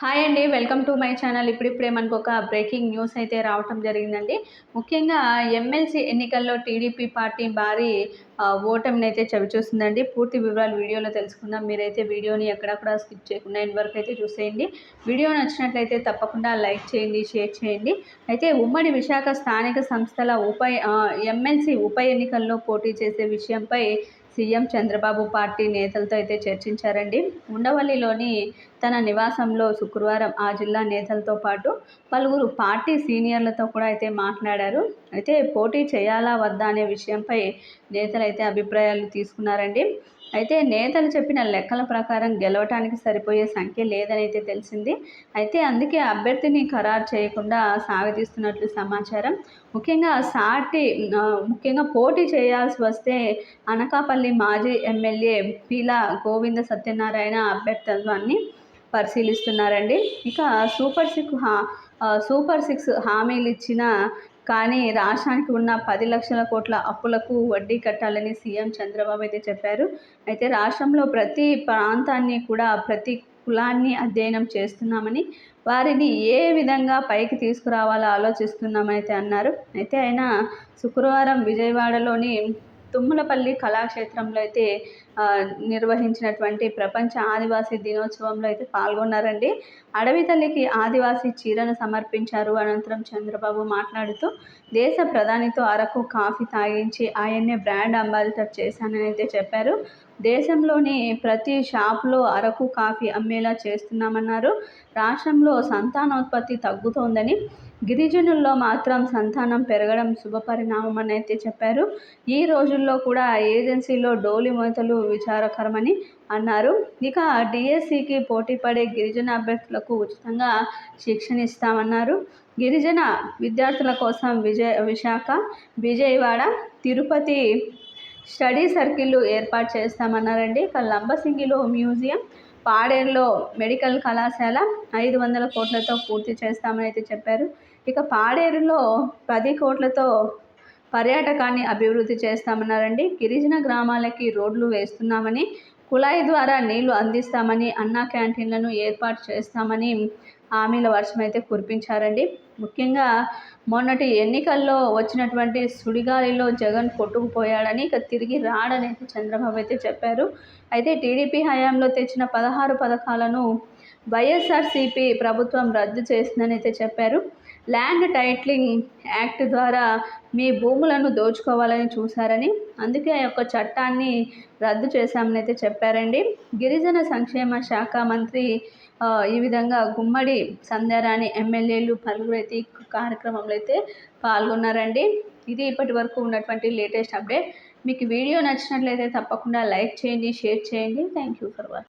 Hi అండి welcome to my channel. ఇప్పుడిప్పుడే మనకు ఒక బ్రేకింగ్ న్యూస్ అయితే రావటం జరిగిందండి. ముఖ్యంగా ఎమ్మెల్సీ ఎన్నికల్లో టీడీపీ పార్టీ భారీ ఓటమిని అయితే చవిచూస్తుందండి. పూర్తి వివరాలు వీడియోలో తెలుసుకుందాం. మీరైతే వీడియోని ఎక్కడక్కడ స్కిప్ చేయకుండా ఎన్ని వరకు అయితే చూసేయండి. వీడియో నచ్చినట్లయితే తప్పకుండా లైక్ చేయండి షేర్ చేయండి. అయితే ఉమ్మడి విశాఖ స్థానిక సంస్థల ఉప ఎమ్మెల్సీ ఉప ఎన్నికల్లో పోటీ చేసే విషయంపై సీఎం చంద్రబాబు పార్టీ నేతలతో అయితే చర్చించారండి. ఉండవల్లిలోని తన నివాసంలో శుక్రవారం ఆ జిల్లా నేతలతో పాటు పలువురు పార్టీ సీనియర్లతో కూడా అయితే మాట్లాడారు. అయితే పోటీ చేయాలా వద్దా అనే విషయంపై నేతలు అయితే అభిప్రాయాలు తీసుకున్నారండి. అయితే నేతలు చెప్పిన లెక్కల ప్రకారం గెలవటానికి సరిపోయే సంఖ్య లేదనైతే తెలిసింది. అయితే అందుకే అభ్యర్థిని ఖరారు చేయకుండా సాగతీస్తున్నట్లు సమాచారం. ముఖ్యంగా సాటి ముఖ్యంగా పోటీ చేయాల్సి వస్తే అనకాపల్లి మాజీ ఎమ్మెల్యే పీలా గోవింద సత్యనారాయణ అభ్యర్థిత్వాన్ని పరిశీలిస్తున్నారండి. ఇక సూపర్ సిక్స్ సూపర్ సిక్స్ హామీలు ఇచ్చిన కానీ రాష్ట్రానికి ఉన్న పది లక్షల కోట్ల అప్పులకు వడ్డీ కట్టాలని సీఎం చంద్రబాబు అయితే చెప్పారు. అయితే రాష్ట్రంలో ప్రతి ప్రాంతాన్ని కూడా ప్రతి కులాన్ని అధ్యయనం చేస్తున్నామని వారిని ఏ విధంగా పైకి తీసుకురావాలో ఆలోచిస్తున్నామైతే అన్నారు. అయితే ఆయన శుక్రవారం విజయవాడలోని తుమ్మలపల్లి కళాక్షేత్రంలో అయితే నిర్వహించినటువంటి ప్రపంచ ఆదివాసీ దినోత్సవంలో అయితే పాల్గొన్నారండి. అడవి తల్లికి ఆదివాసీ చీరను సమర్పించారు. అనంతరం చంద్రబాబు మాట్లాడుతూ దేశ ప్రధానితో అరకు కాఫీ తాగించి ఆయన్నే బ్రాండ్ అంబాసిడర్ చేశానని అయితే చెప్పారు. దేశంలోని ప్రతి షాప్లో అరకు కాఫీ అమ్మేలా చేస్తున్నామన్నారు. రాష్ట్రంలో సంతానోత్పత్తి తగ్గుతోందని గిరిజనుల్లో మాత్రం సంతానం పెరగడం శుభపరిణామం అని అయితే చెప్పారు. ఈ రోజుల్లో కూడా ఏజెన్సీలో డోలి మొదలు విచారకరమని అన్నారు. ఇక డిఎస్సికి పోటీ పడే గిరిజన అభ్యర్థులకు ఉచితంగా శిక్షణ ఇస్తామన్నారు గిరిజన విద్యార్థుల కోసం విజయ విశాఖ విజయవాడ తిరుపతి స్టడీ సర్కిళ్ళు ఏర్పాటు చేస్తామన్నారండి. ఇక లంబసింగిలో మ్యూజియం పాడేరులో మెడికల్ కళాశాల ఐదు వందల కోట్లతో పూర్తి చేస్తామని అయితే చెప్పారు. ఇక పాడేరులో పది కోట్లతో పర్యాటకాన్ని అభివృద్ధి చేస్తామన్నారండి. గిరిజన గ్రామాలకి రోడ్లు వేస్తున్నామని కుళాయి ద్వారా నీళ్ళు అందిస్తామని అన్నా క్యాంటీన్లను ఏర్పాటు చేస్తామని హామీల వర్షం అయితే కురిపించారండి. ముఖ్యంగా మొన్నటి ఎన్నికల్లో వచ్చినటువంటి సుడిగాలిలో జగన్ కొట్టుకుపోయాడని ఇక తిరిగి రాడని చంద్రబాబు అయితే చెప్పారు. అయితే టీడీపీ హయాంలో తెచ్చిన పదహారు పథకాలను వైఎస్ఆర్సీపీ ప్రభుత్వం రద్దు చేసిందని అయితే చెప్పారు. ల్యాండ్ టైట్లింగ్ యాక్ట్ ద్వారా మీ భూములను దోచుకోవాలని చూశారని అందుకే ఆ యొక్క చట్టాన్ని రద్దు చేశామని అయితే చెప్పారండి. గిరిజన సంక్షేమ శాఖ మంత్రి ఈ విధంగా గుమ్మడి సంధ్యారాణి ఎమ్మెల్యేలు పలువురు అయితే కార్యక్రమంలో అయితే పాల్గొన్నారండి. ఇది ఇప్పటి వరకు ఉన్నటువంటి లేటెస్ట్ అప్డేట్. మీకు వీడియో నచ్చినట్లయితే తప్పకుండా లైక్ చేయండి షేర్ చేయండి. Thank you for watching